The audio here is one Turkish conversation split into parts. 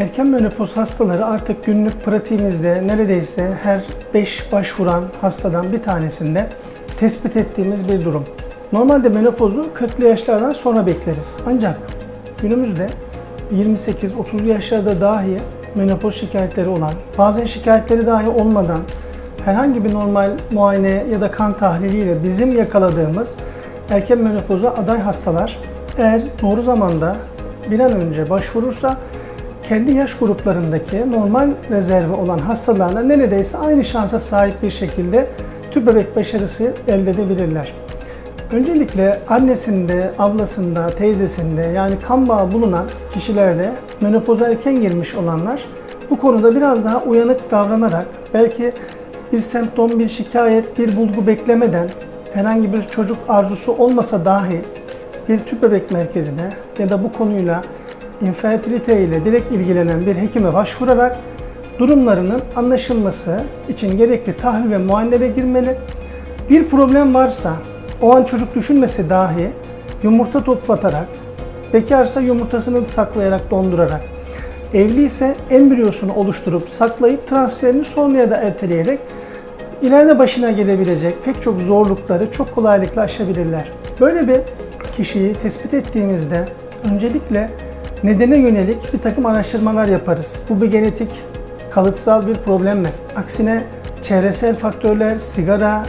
Erken menopoz hastaları artık günlük pratiğimizde neredeyse her 5 başvuran hastadan bir tanesinde tespit ettiğimiz bir durum. Normalde menopozu 40'lı yaşlardan sonra bekleriz. Ancak günümüzde 28-30'lu yaşlarda dahi menopoz şikayetleri olan, bazen şikayetleri dahi olmadan herhangi bir normal muayene ya da kan tahliliyle bizim yakaladığımız erken menopoza aday hastalar eğer doğru zamanda bir an önce başvurursa kendi yaş gruplarındaki normal rezervi olan hastalarla neredeyse aynı şansa sahip bir şekilde tüp bebek başarısı elde edebilirler. Öncelikle annesinde, ablasında, teyzesinde yani kan bağı bulunan kişilerde menopoza erken girmiş olanlar bu konuda biraz daha uyanık davranarak belki bir semptom, bir şikayet, bir bulgu beklemeden herhangi bir çocuk arzusu olmasa dahi bir tüp bebek merkezine ya da bu konuyla infertilite ile direkt ilgilenen bir hekime başvurarak durumlarının anlaşılması için gerekli tahlil ve muayenelere girmeli. Bir problem varsa o an çocuk düşünmese dahi yumurta toplatarak, bekarsa yumurtasını saklayarak, dondurarak, evli ise embriyosunu oluşturup saklayıp transferini sonraya da erteleyerek ileride başına gelebilecek pek çok zorlukları çok kolaylıkla aşabilirler. Böyle bir kişiyi tespit ettiğimizde öncelikle nedene yönelik bir takım araştırmalar yaparız. Bu bir genetik, kalıtsal bir problem mi? Aksine çevresel faktörler, sigara,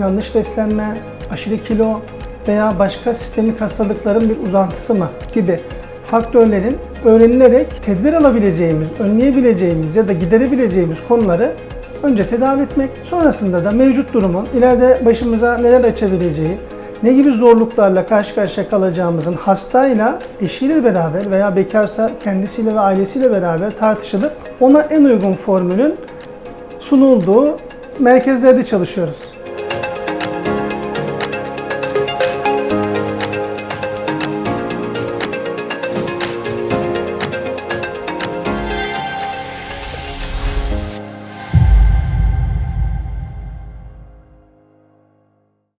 yanlış beslenme, aşırı kilo veya başka sistemik hastalıkların bir uzantısı mı gibi faktörlerin öğrenilerek tedbir alabileceğimiz, önleyebileceğimiz ya da giderebileceğimiz konuları önce tedavi etmek, sonrasında da mevcut durumun ileride başımıza neler açabileceği, ne gibi zorluklarla karşı karşıya kalacağımızın hastayla, eşiyle beraber veya bekarsa kendisiyle ve ailesiyle beraber tartışılıp ona en uygun formülün sunulduğu merkezlerde çalışıyoruz.